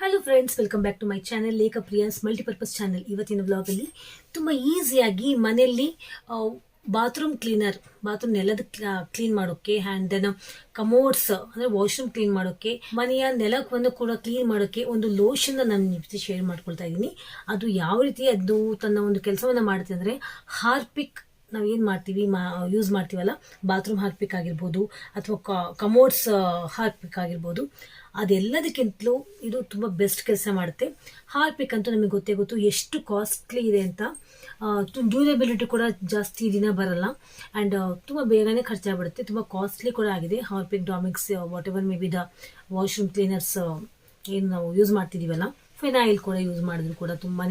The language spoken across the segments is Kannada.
Hello friends welcome back to my channel Lekha Priya's multipurpose channel ಇವತ್ತಿನ ವ್ಲಾಗಲ್ಲಿ ತುಂಬ ಈಸಿಯಾಗಿ ಮನೆಯಲ್ಲಿ ಬಾತ್ರೂಮ್ ಕ್ಲೀನರ್ ಬಾತ್ರೂಮ್ ನೆಲದ ಕ್ಲೀನ್ ಮಾಡೋಕ್ಕೆ ಆ್ಯಂಡ್ ದೆನ್ ಕಮೋಡ್ಸ್ ಅಂದರೆ ವಾಶ್ರೂಮ್ ಕ್ಲೀನ್ ಮಾಡೋಕ್ಕೆ ಮನೆಯ ನೆಲವನ್ನು ಕೂಡ ಕ್ಲೀನ್ ಮಾಡೋಕ್ಕೆ ಒಂದು ಲೋಷನ್ ನಾನು ಜೊತೆ ಶೇರ್ ಮಾಡ್ಕೊಳ್ತಾ ಇದ್ದೀನಿ. ಅದು ಯಾವ ರೀತಿ ಅದು ತನ್ನ ಒಂದು ಕೆಲಸವನ್ನು ಮಾಡುತ್ತೆ ಅಂದರೆ ಹಾರ್ಪಿಕ್ ನಾವು ಏನು ಮಾಡ್ತೀವಿ, ಮಾ ಯೂಸ್ ಮಾಡ್ತೀವಲ್ಲ ಬಾತ್ರೂಮ್ ಹಾಕಬೇಕಾಗಿರ್ಬೋದು ಅಥವಾ ಕಮೋಡ್ಸ್ ಹಾಕಬೇಕಾಗಿರ್ಬೋದು. ಅದೆಲ್ಲದಕ್ಕಿಂತಲೂ ಇದು ತುಂಬ ಬೆಸ್ಟ್ ಕೆಲಸ ಮಾಡುತ್ತೆ. ಹಾರ್ಪಿಕ್ ಅಂತೂ ನಮಗೆ ಗೊತ್ತೇ ಗೊತ್ತು ಎಷ್ಟು ಕಾಸ್ಟ್ಲಿ ಇದೆ ಅಂತ. ಡ್ಯೂರೇಬಿಲಿಟಿ ಕೂಡ ಜಾಸ್ತಿ ದಿನ ಬರಲ್ಲ. ಆ್ಯಂಡ್ ತುಂಬ ಬೇಗನೆ ಖರ್ಚಾಗ್ಬಿಡುತ್ತೆ. ತುಂಬ ಕಾಸ್ಟ್ಲಿ ಕೂಡ ಆಗಿದೆ. Harpic Domex whatever may be the washroom cleaners ಏನು ನಾವು ಯೂಸ್ ಮಾಡ್ತಿದ್ದೀವಲ್ಲ ಫಿನಾಯಿಲ್ ಕೂಡ ಯೂಸ್ ಮಾಡಿದ್ರು ಕೂಡ ತುಂಬಾ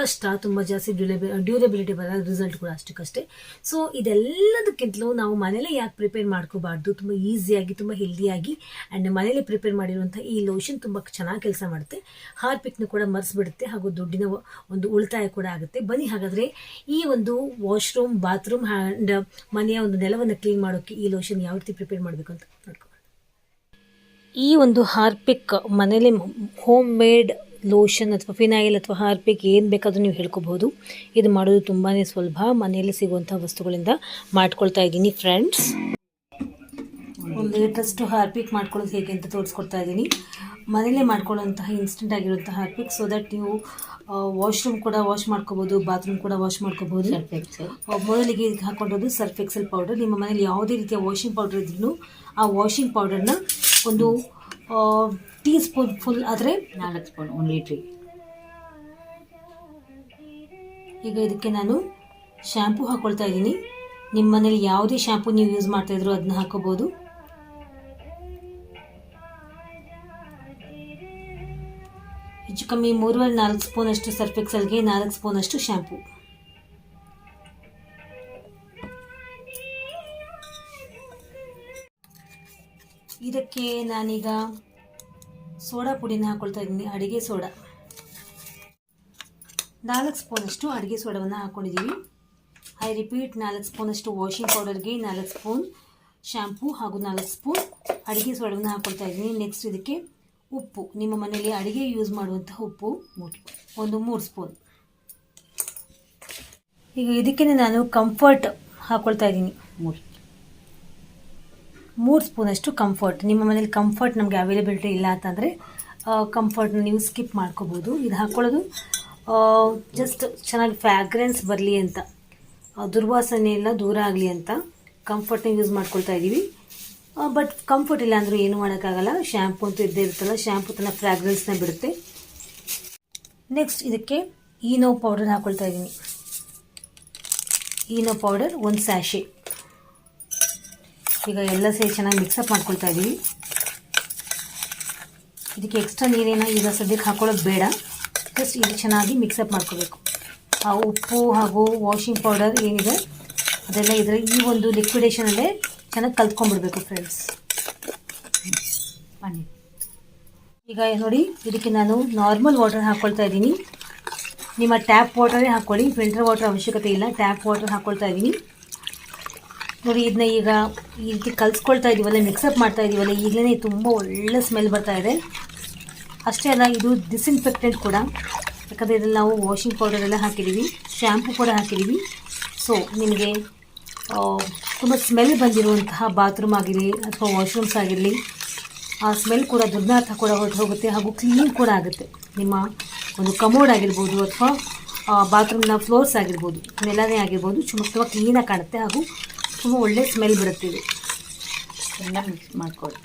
ಕಷ್ಟ, ತುಂಬ ಜಾಸ್ತಿ ಡ್ಯೂರೇಬಿ, ಡ್ಯೂರೇಬಿಲಿಟಿ ಬರೋ ರಿಸಲ್ಟ್ ಕೂಡ ಅಷ್ಟಕ್ಕಷ್ಟೇ. ಸೊ ಇದೆಲ್ಲದಕ್ಕಿಂತಲೂ ನಾವು ಮನೇಲೆ ಯಾಕೆ ಪ್ರಿಪೇರ್ ಮಾಡ್ಕೋಬಾರ್ದು? ತುಂಬ ಈಸಿಯಾಗಿ ತುಂಬ ಹೆಲ್ದಿಯಾಗಿ ಆ್ಯಂಡ್ ಮನೇಲಿ ಪ್ರಿಪೇರ್ ಮಾಡಿರುವಂಥ ಈ ಲೋಷನ್ ತುಂಬ ಚೆನ್ನಾಗಿ ಕೆಲಸ ಮಾಡುತ್ತೆ. ಹಾರ್ಪಿಕ್ನ ಕೂಡ ಮರೆಸ್ಬಿಡುತ್ತೆ ಹಾಗೂ ದುಡ್ಡಿನ ಒಂದು ಉಳಿತಾಯ ಕೂಡ ಆಗುತ್ತೆ. ಬನ್ನಿ ಹಾಗಾದರೆ ಈ ಒಂದು ವಾಶ್ರೂಮ್ ಬಾತ್ರೂಮ್ ಆ್ಯಂಡ್ ಮನೆಯ ಒಂದು ನೆಲವನ್ನು ಕ್ಲೀನ್ ಮಾಡೋಕ್ಕೆ ಈ ಲೋಷನ್ ಯಾವ ರೀತಿ ಪ್ರಿಪೇರ್ ಮಾಡಬೇಕು ಅಂತ ನೋಡ್ಕೊ ಈ ಒಂದು ಹಾರ್ಪಿಕ್ ಮನೇಲಿ ಹೋಮ್ ಮೇಡ್ ಲೋಷನ್ ಅಥವಾ ಫಿನಾಯಿಲ್ ಅಥವಾ ಹಾರ್ಪಿಕ್ ಏನು ಬೇಕಾದರೂ ನೀವು ಹೇಳ್ಕೋಬಹುದು ಇದು ಮಾಡೋದು ತುಂಬಾ ಸುಲಭ. ಮನೆಯಲ್ಲಿ ಸಿಗುವಂಥ ವಸ್ತುಗಳಿಂದ ಮಾಡ್ಕೊಳ್ತಾ ಇದ್ದೀನಿ ಫ್ರೆಂಡ್ಸ್ ಒಂದು ಲೇಟೆಸ್ಟ್ ಹಾರ್ಪಿಕ್ ಮಾಡ್ಕೊಳ್ಳೋದು ಹೇಗೆ ಅಂತ ತೋರಿಸ್ಕೊಡ್ತಾ ಇದ್ದೀನಿ. ಮನೇಲೇ ಮಾಡ್ಕೊಳ್ಳೋಂತಹ ಇನ್ಸ್ಟೆಂಟ್ ಆಗಿರುವಂಥ ಹಾರ್ಪಿಕ್ ಸೊ ದಟ್ ನೀವು ವಾಶ್ರೂಮ್ ಕೂಡ ವಾಶ್ ಮಾಡ್ಕೋಬೋದು ಬಾತ್ರೂಮ್ ಕೂಡ ವಾಶ್ ಮಾಡ್ಕೋಬೋದು. ಮೊದಲಿಗೆ ಇದಕ್ಕೆ ಹಾಕೊಂಡಿರೋದು ಸರ್ಫ್ ಎಕ್ಸೆಲ್ ಪೌಡರ್ ನಿಮ್ಮ ಮನೇಲಿ ಯಾವುದೇ ರೀತಿಯ ವಾಷಿಂಗ್ ಪೌಡರ್ ಇದ್ರೂ ಆ ವಾಷಿಂಗ್ ಪೌಡರ್ನ ಒಂದು ಟೀ ಸ್ಪೂನ್ ಫುಲ್ ಆದರೆ ನಾಲ್ಕು ಸ್ಪೂನ್ ಒಂದು ಲೀಟ್ರಿಗೆ ಈಗ ಇದಕ್ಕೆ ನಾನು ಶ್ಯಾಂಪು ಹಾಕ್ಕೊಳ್ತಾ ಇದ್ದೀನಿ. ನಿಮ್ಮ ಮನೇಲಿ ಯಾವುದೇ ಶ್ಯಾಂಪು ನೀವು ಯೂಸ್ ಮಾಡ್ತಾ ಇದ್ರು ಅದನ್ನ ಹಾಕೋಬಹುದು ಹೆಚ್ಚು ಕಮ್ಮಿ ಮೂರುವರೆ ನಾಲ್ಕು ಸ್ಪೂನ್ ಅಷ್ಟು ಸರ್ಫ್ ಎಕ್ಸಲ್ಗೆ ನಾಲ್ಕು ಸ್ಪೂನ್ ಅಷ್ಟು ಶ್ಯಾಂಪು ಇದಕ್ಕೆ ನಾನೀಗ ಸೋಡಾ ಪುಡಿನ ಹಾಕ್ಕೊಳ್ತಾ ಇದ್ದೀನಿ, ಅಡುಗೆ ಸೋಡಾ. ನಾಲ್ಕು ಸ್ಪೂನಷ್ಟು ಅಡುಗೆ ಸೋಡವನ್ನು ಹಾಕ್ಕೊಂಡಿದ್ದೀವಿ ಐ ರಿಪೀಟ್, ನಾಲ್ಕು ಸ್ಪೂನಷ್ಟು ವಾಷಿಂಗ್ ಪೌಡರ್ಗೆ ನಾಲ್ಕು ಸ್ಪೂನ್ ಶ್ಯಾಂಪೂ ಹಾಗೂ ನಾಲ್ಕು ಸ್ಪೂನ್ ಅಡುಗೆ ಸೋಡವನ್ನು ಹಾಕ್ಕೊಳ್ತಾ ಇದ್ದೀನಿ. ನೆಕ್ಸ್ಟ್ ಇದಕ್ಕೆ ಉಪ್ಪು. ನಿಮ್ಮ ಮನೆಯಲ್ಲಿ ಅಡುಗೆ ಯೂಸ್ ಮಾಡುವಂಥ ಉಪ್ಪು ಮೂರು ಒಂದು ಮೂರು ಸ್ಪೂನ್. ಈಗ ಇದಕ್ಕೆ ನಾನು ಕಂಫರ್ಟ್ ಹಾಕ್ಕೊಳ್ತಾ ಇದ್ದೀನಿ. ಮೂರು ಮೂರು ಸ್ಪೂನಷ್ಟು ಕಂಫರ್ಟ್ ನಿಮ್ಮ ಮನೇಲಿ ಕಂಫರ್ಟ್ ನಮಗೆ ಅವೈಲೇಬಿಲಿಟಿ ಇಲ್ಲ ಅಂತಂದರೆ ಕಂಫರ್ಟ್ನ ನೀವು ಸ್ಕಿಪ್ ಮಾಡ್ಕೋಬೋದು. ಇದು ಹಾಕ್ಕೊಳ್ಳೋದು ಜಸ್ಟ್ ಚೆನ್ನಾಗಿ ಫ್ಯಾಗ್ರೆನ್ಸ್ ಬರಲಿ ಅಂತ. ದುರ್ವಾಸನೆ ಎಲ್ಲ ದೂರ ಆಗಲಿ ಅಂತ ಕಂಫರ್ಟ್ನ ಯೂಸ್ ಮಾಡ್ಕೊಳ್ತಾ ಇದ್ದೀವಿ ಬಟ್ ಕಂಫರ್ಟ್ ಇಲ್ಲ ಅಂದರೂ ಏನು ಮಾಡೋಕ್ಕಾಗಲ್ಲ. ಶ್ಯಾಂಪು ಅಂತೂ ಇದ್ದೇ ಇರುತ್ತಲ್ಲ ಶ್ಯಾಂಪು ತನ್ನ ಫ್ರಾಗ್ರೆನ್ಸ್ನ ಬಿಡುತ್ತೆ. ನೆಕ್ಸ್ಟ್ ಇದಕ್ಕೆ ಈನೋ ಪೌಡರ್ ಹಾಕ್ಕೊಳ್ತಾ ಇದ್ದೀನಿ ಈನೋ ಪೌಡರ್ ಒಂದು ಸ್ಯಾಶೆ ಈಗ ಎಲ್ಲ ಸೇರಿ ಚೆನ್ನಾಗಿ ಮಿಕ್ಸಪ್ ಮಾಡ್ಕೊಳ್ತಾ ಇದ್ದೀವಿ ಇದಕ್ಕೆ ಎಕ್ಸ್ಟ್ರಾ ನೀರೇನೋ ಈಗ ಸದ್ಯಕ್ಕೆ ಹಾಕೊಳ್ಳೋದು ಬೇಡ. ಜಸ್ಟ್ ಇದು ಚೆನ್ನಾಗಿ ಮಿಕ್ಸಪ್ ಮಾಡ್ಕೋಬೇಕು. ಆ ಉಪ್ಪು ಹಾಗೂ ವಾಷಿಂಗ್ ಪೌಡರ್ ಏನಿದೆ, ಅದೆಲ್ಲ ಇದರ ಈ ಒಂದು ಲಿಕ್ವಿಡೇಷನಲ್ಲೇ ಚೆನ್ನಾಗಿ ಕಲ್ತ್ಕೊಂಡ್ಬಿಡ್ಬೇಕು ಫ್ರೆಂಡ್ಸ್ ಬನ್ನಿ. ಈಗ ನೋಡಿ, ಇದಕ್ಕೆ ನಾನು ನಾರ್ಮಲ್ ವಾಟರ್ ಹಾಕ್ಕೊಳ್ತಾ ಇದ್ದೀನಿ ನಿಮ್ಮ ಟ್ಯಾಪ್ ವಾಟರೇ ಹಾಕ್ಕೊಳ್ಳಿ ಫಿಲ್ಟರ್ ವಾಟರ್ ಅವಶ್ಯಕತೆ ಇಲ್ಲ. ಟ್ಯಾಪ್ ವಾಟರ್ ಹಾಕ್ಕೊಳ್ತಾ ಇದ್ದೀನಿ ನೋಡಿ ಇದನ್ನ ಈಗ ಈ ರೀತಿ ಕಲಿಸ್ಕೊಳ್ತಾ ಇದ್ದೀವಲ್ಲ ಮಿಕ್ಸಪ್ ಮಾಡ್ತಾ ಇದ್ದೀವಲ್ಲ ಈಗಲೇ ತುಂಬ ಒಳ್ಳೆ ಸ್ಮೆಲ್ ಬರ್ತಾ ಇದೆ. ಅಷ್ಟೇ ಅಲ್ಲ, ಇದು ಡಿಸ್ಇನ್ಫೆಕ್ಟೆಂಟ್ ಕೂಡ. ಯಾಕಂದರೆ ಇದರಲ್ಲಿ ನಾವು ವಾಷಿಂಗ್ ಪೌಡರ್ ಎಲ್ಲ ಹಾಕಿದ್ದೀವಿ ಶ್ಯಾಂಪು ಕೂಡ ಹಾಕಿದ್ದೀವಿ ಸೊ ನಿಮಗೆ ತುಂಬ ಸ್ಮೆಲ್ ಬಂದಿರುವಂತಹ ಬಾತ್ರೂಮ್ ಆಗಿರಲಿ ಅಥವಾ ವಾಶ್ರೂಮ್ಸ್ ಆಗಿರಲಿ, ಆ ಸ್ಮೆಲ್ ಕೂಡ ದುರ್ನಾಥ ಕೂಡ ಹೊರಟು ಹೋಗುತ್ತೆ ಹಾಗೂ ಕ್ಲೀನ್ ಕೂಡ ಆಗುತ್ತೆ. ನಿಮ್ಮ ಒಂದು ಕಮೋಡ್ ಆಗಿರ್ಬೋದು ಅಥವಾ ಬಾತ್ರೂಮ್ನ ಫ್ಲೋರ್ಸ್ ಆಗಿರ್ಬೋದು, ನೆಲನೇ ಆಗಿರ್ಬೋದು ತುಂಬ ಕ್ಲೀನಾಗಿ ಕಾಣುತ್ತೆ ಹಾಗೂ ತುಂಬ ಒಳ್ಳೆ ಸ್ಮೆಲ್ ಬಿಡುತ್ತೆ ಇದು. ಎಲ್ಲ ಮಿಕ್ಸ್ ಮಾಡ್ಕೊಳ್ಳಿ.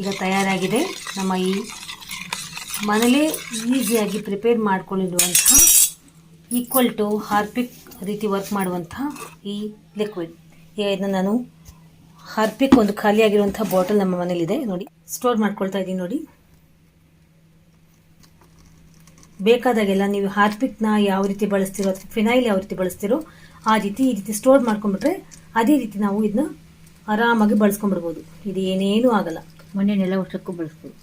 ಈಗ ತಯಾರಾಗಿದೆ ನಮ್ಮ ಈ ಮನೇಲೇ ಈಸಿಯಾಗಿ ಪ್ರಿಪೇರ್ ಮಾಡ್ಕೊಂಡಿರುವಂಥ ಈಕ್ವಲ್ ಟು ಹಾರ್ಪಿಕ್ ರೀತಿ ವರ್ಕ್ ಮಾಡುವಂಥ ಈ ಲಿಕ್ವಿಡ್ ಈಗ ಇದನ್ನ ನಾನು ಹಾರ್ಪಿಕ್ ಒಂದು ಖಾಲಿಯಾಗಿರುವಂಥ ಬಾಟಲ್ ನಮ್ಮ ಮನೇಲಿದೆ. ನೋಡಿ ಸ್ಟೋರ್ ಮಾಡ್ಕೊಳ್ತಾ ಇದ್ದೀನಿ ನೋಡಿ. ಬೇಕಾದಾಗೆಲ್ಲ ನೀವು ಹಾರ್ಪಿಕ್ನ ಯಾವ ರೀತಿ ಬಳಸ್ತಿರೋ ಅಥವಾ ಫಿನೈಲ್ ಯಾವ ರೀತಿ ಬಳಸ್ತಿರೋ ಆ ರೀತಿ ಈ ರೀತಿ ಸ್ಟೋರ್ ಮಾಡ್ಕೊಂಡ್ಬಿಟ್ರೆ ಅದೇ ರೀತಿ ನಾವು ಇದನ್ನ ಆರಾಮಾಗಿ ಬಳಸ್ಕೊಂಡ್ಬಿಡ್ಬೋದು. ಇದು ಏನೇನೂ ಆಗಲ್ಲ. ಮನೆ ನೆಲ ವರ್ಷಕ್ಕೂ ಬಳಸ್ಬೋದು.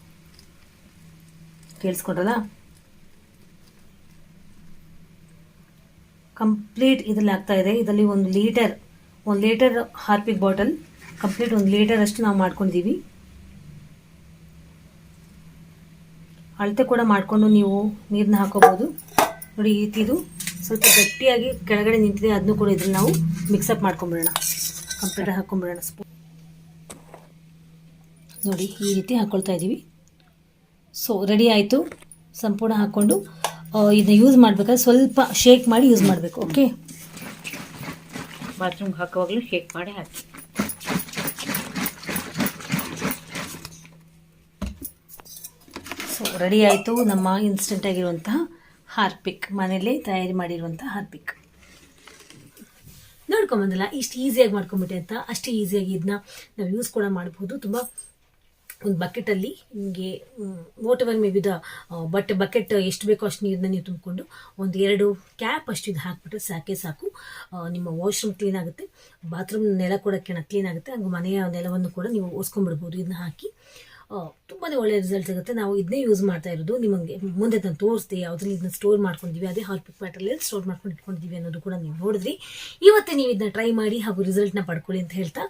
ಕೇಳಿಸ್ಕೊಂಡ್ರಲ್ಲ? ಕಂಪ್ಲೀಟ್ ಇದರಲ್ಲಿ ಆಗ್ತಾ ಇದೆ. ಇದರಲ್ಲಿ ಒಂದು ಲೀಟರ್ ಒಂದು ಲೀಟರ್ ಹಾರ್ಪಿಕ್ ಬಾಟಲ್ ಕಂಪ್ಲೀಟ್ ಒಂದು ಲೀಟರ್ ಅಷ್ಟು ನಾವು ಮಾಡ್ಕೊಂಡಿದ್ದೀವಿ ಅಳತೆ ಕೂಡ ಮಾಡಿಕೊಂಡು ನೀವು ನೀರನ್ನ ಹಾಕೋಬೋದು. ನೋಡಿ, ಈ ರೀತಿ ಇದು ಸ್ವಲ್ಪ ಗಟ್ಟಿಯಾಗಿ ಕೆಳಗಡೆ ನಿಂತಿದೆ ಅದನ್ನು ಕೂಡ ಇದ್ರಲ್ಲಿ ನಾವು ಮಿಕ್ಸಪ್ ಮಾಡ್ಕೊಂಬಿಡೋಣ. ಕಂಪ್ಲೀಟಾಗಿ ಹಾಕೊಂಬಿಡೋಣ ಸ್ಪೂನ್ ನೋಡಿ, ಈ ರೀತಿ ಹಾಕ್ಕೊಳ್ತಾ ಇದ್ದೀವಿ. ಸೊ ರೆಡಿ ಆಯಿತು. ಸಂಪೂರ್ಣ ಹಾಕ್ಕೊಂಡು ಇದನ್ನ ಯೂಸ್ ಮಾಡಬೇಕಾದ್ರೆ ಸ್ವಲ್ಪ ಶೇಕ್ ಮಾಡಿ ಯೂಸ್ ಮಾಡಬೇಕು ಓಕೆ ಬಾತ್ರೂಮ್ಗೆ ಹಾಕುವಾಗಲೂ ಶೇಕ್ ಮಾಡಿ ಹಾಕಿ. ರೆಡಿ ಆಯಿತು ನಮ್ಮ ಇನ್ಸ್ಟೆಂಟ್ ಆಗಿರುವಂತಹ ಹಾರ್ಪಿಕ್. ಮನೆಯಲ್ಲೇ ತಯಾರಿ ಮಾಡಿರುವಂತಹ ಹಾರ್ಪಿಕ್. ನೋಡ್ಕೊಂಬಂದಲ್ಲ ಇಷ್ಟು ಈಸಿಯಾಗಿ ಮಾಡ್ಕೊಂಬಿಟ್ಟೆ ಅಂತ. ಅಷ್ಟೇ ಈಸಿಯಾಗಿ ಇದನ್ನ ನಾವು ಯೂಸ್ ಕೂಡ ಮಾಡ್ಬೋದು. ತುಂಬ ಒಂದು ಬಕೆಟಲ್ಲಿ ನಿಮಗೆ whatever may be the but bucket ಎಷ್ಟು ಬೇಕೋ ಅಷ್ಟು ನೀರನ್ನ ನೀವು ತುಂಬಿಕೊಂಡು ಒಂದು ಎರಡು ಕ್ಯಾಪ್ ಅಷ್ಟು ಇದು ಹಾಕ್ಬಿಟ್ಟು ಸಾಕೆ ಸಾಕು. ನಿಮ್ಮ ವಾಶ್ರೂಮ್ ಕ್ಲೀನ್ ಆಗುತ್ತೆ. ಬಾತ್ರೂಮ್ ನೆಲ ಕೂಡ ಕ್ಲೀನ್ ಆಗುತ್ತೆ. ಹಂಗೆ ಮನೆಯ ನೆಲವನ್ನು ಕೂಡ ನೀವು ಓಸ್ಕೊಂಬಿಡ್ಬೋದು ಇದನ್ನ ಹಾಕಿ. ತುಂಬಾ ಒಳ್ಳೆ ರಿಸಲ್ಟ್ ಸಿಗುತ್ತೆ. ನಾವು ಇದನ್ನೇ ಯೂಸ್ ಮಾಡ್ತಾ ಇರೋದು. ನಿಮಗೆ ಮುಂದೆ ನಾನು ತೋರಿಸ್ದೆ, ಯಾವುದ್ರಲ್ಲಿ ಇದನ್ನ ಸ್ಟೋರ್ ಮಾಡ್ಕೊಂಡಿದ್ದೀವಿ, ಅದೇ ಹಾರ್ಪಿಕ್ ಪ್ಯಾಟ್ರಲ್ಲಿ ಸ್ಟೋರ್ ಮಾಡ್ಕೊಂಡು ಇಟ್ಕೊಂಡಿದ್ದೀವಿ ಅನ್ನೋದು ಕೂಡ ನೀವು ನೋಡಿದ್ರಿ. ಇವತ್ತೇ ನೀವು ಇದನ್ನ ಟ್ರೈ ಮಾಡಿ ಹಾಗೂ ರಿಸಲ್ಟ್ನ ಪಡ್ಕೊಳ್ಳಿ ಅಂತ ಹೇಳ್ತಾ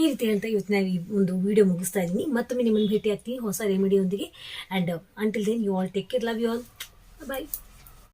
ಈ ರೀತಿ ಹೇಳ್ತಾ ಇವತ್ತು ಈ ಒಂದು ವಿಡಿಯೋ ಮುಗಿಸ್ತಾ ಇದ್ದೀನಿ. ಮತ್ತೊಮ್ಮೆ ನಿಮ್ಮನ್ನು ಭೇಟಿ ಆಗ್ತೀನಿ ಹೊಸ ರೆಮಿಡಿಯೊಂದಿಗೆ and until then you all take care love you all bye